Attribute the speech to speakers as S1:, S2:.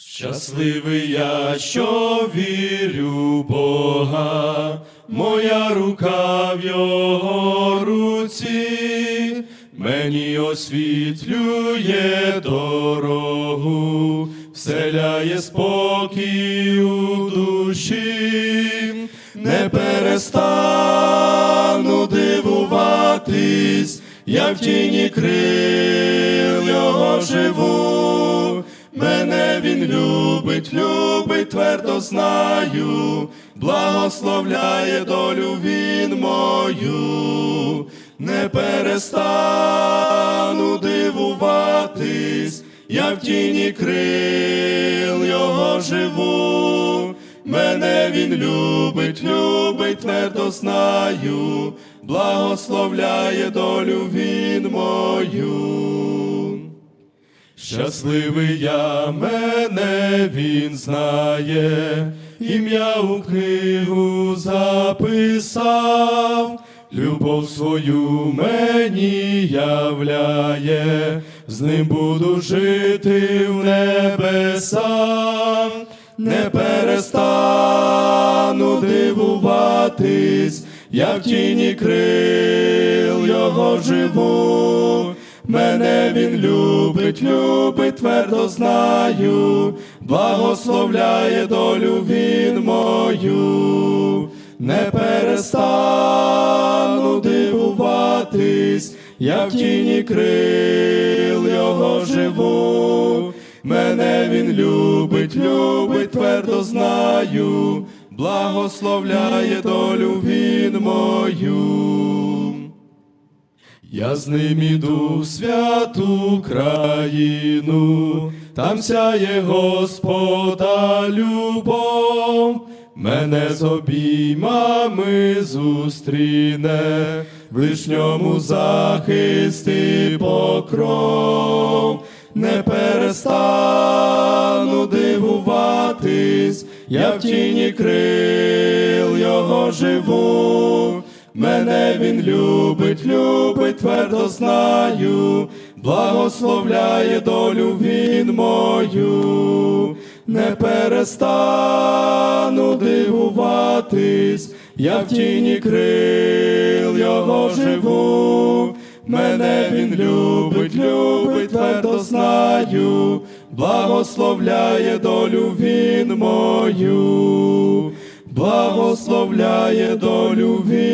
S1: Щасливий я, що вірю в Бога, моя рука в його руці, мені освітлює дорогу, вселяє спокій у душі, не перестану дивуватись, я в тіні крил його живу. Мене він любить, любить, твердо знаю, благословляє долю він мою, не перестану дивуватись, я в тіні крил його живу. Мене він любить, любить, твердо знаю, благословляє долю він мою. Щасливий я, мене він знає, ім'я у книгу записав, любов свою мені являє, з ним буду жити в небесах, не перестану дивуватись, я в тіні крил його живу. Мене він любить, любить, любить, твердо знаю, благословляє долю він мою, не перестану дивуватись, я в тіні крил його живу. Мене він любить, любить, твердо знаю, благословляє долю він мою. Я з ним іду в святу країну, там сяє Господа любов, мене з обіймами зустріне, в лишньому захисти покров, не перестану дивуватись, я в тіні крил його живу. Мене він любить, любить, твердо знаю, благословляє долю він мою, не перестану дивуватись, я в тіні крил його живу. Мене він любить, любить, твердо знаю, благословляє долю він мою благословляє долю він.